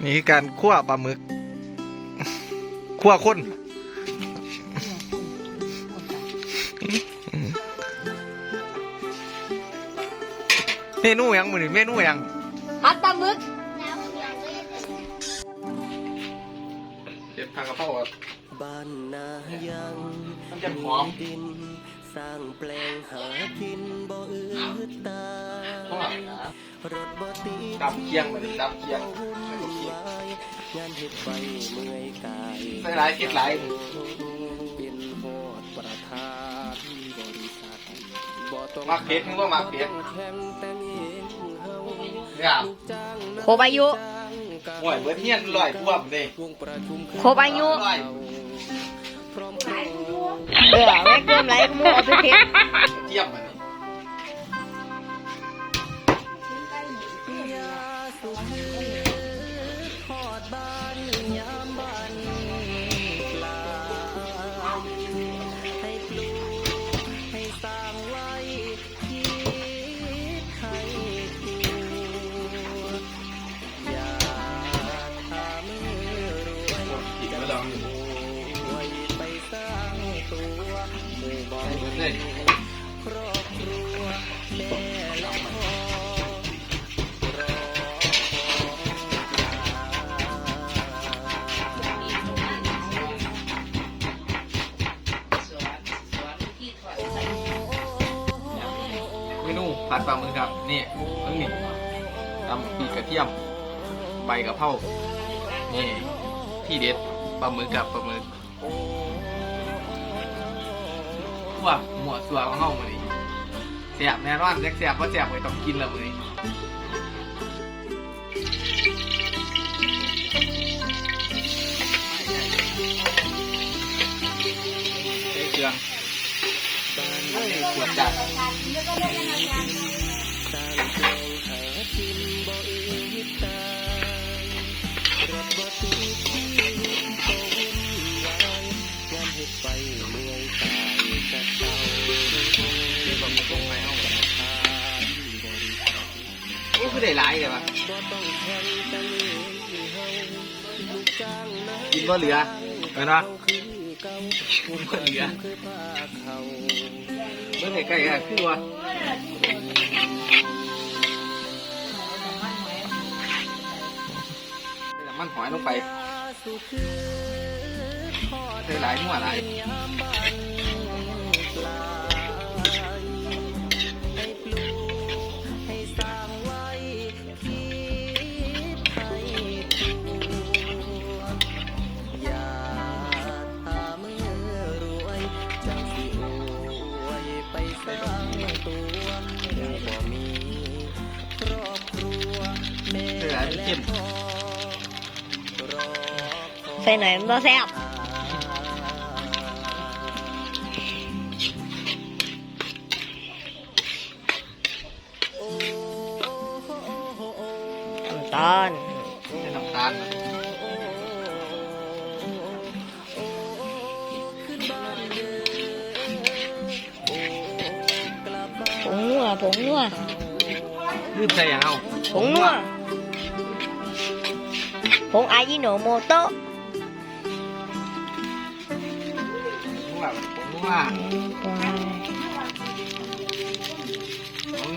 นี่คือการคั่วปลาหมึกคั่วข้นเมนูหยังมือนี่เมนูหยังพัดปลาหมึกเด็ดผักกะเพราครับบ้านนายังมันจะหอมดิน สร้างแปลงหากินบ่อืดตายเพราะว่ารถบ่ติดดำเคียงมันดำเคียงวุ่นวายงานเฮ็ดไปเมื่อยกายใส่หลายเก็บหลายเป็นโหดประธานบริษัทบ่ต้องมักเผ็ดมึงว่ามักเผ็ดแข่งแต่งเองเฮาเนี่ยลูกจ้างโคบอายุห่วยเบิดเฮียนลอยท่วมเด้วงประชุมครบอายุลอย เออแม่เกิมไรกูมูเอาไปเพชรเทียบมัน ผัดปลาหมึกครับนี่ต้องนี่ตำปีกกระเทียม ใบกะเพรานี่ที่เด็ดปลาหมึกกับปลาหมึกขั่วหมวดสัวของเฮามื้อนี้แซ่บแน่นอนแซ่บแซ่บบ่แซ่บก็ต้องกินแล้วมื้อนี้เครื่องเฮ้ยขวดจัด ได้หลายเลยวะบ่ต้องแข่งแต่เองเฮาลูกจ้างนะกินบ่เหลือเห็นปะกินบ่เหลือคือผ้าเขาเบิ่งใกล้ๆก็คือว่าน้ำมันหอยลงไปสุคือทอดใส่หลายนัวหลาย บ่มีครอบครัวแม่ใส่หลายมันเข้มพ่อรอคอย ใส่หน่อยมันบ่แซ่บ ผงนัวลืมใส่หยังเอาผงนัวผงอายิโนโมโตะนัวผมนัว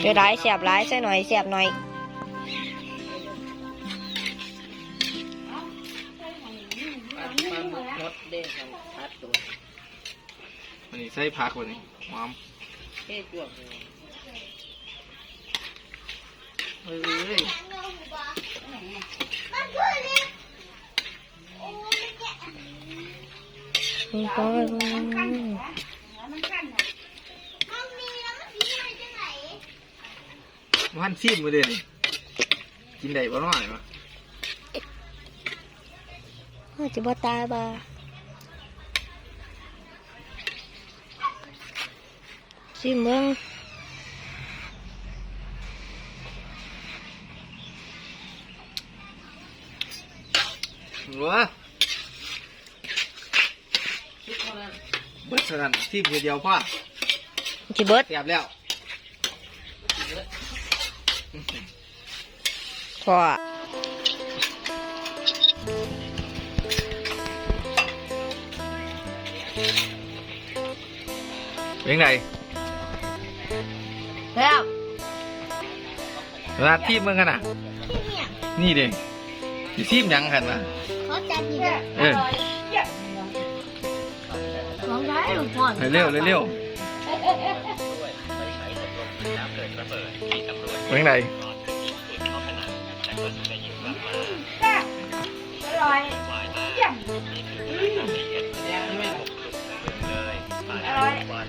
เดี๋ยวได้แซ่บหลายใส่หน่อยแซ่บหน่อยวันนี้ใส่ผักวันนี้หอมเฮ้ยมันก็มันซีมมาเลยนี่กินได้บ่น้อยมาจะบ่ตายบ่าสิเมือง หัวเบิดสนั่นที่เพียเดียวพ่ที่เบิดเสียบแล้วพ่อเป็นไงแล้วเวลาทีมมึงกันอะ นี่เด้ทีมยังกันอะ เขาจัดอีกแล้วเออลองพ่อเร็วเร็วเร็วเป็นไงอร่อ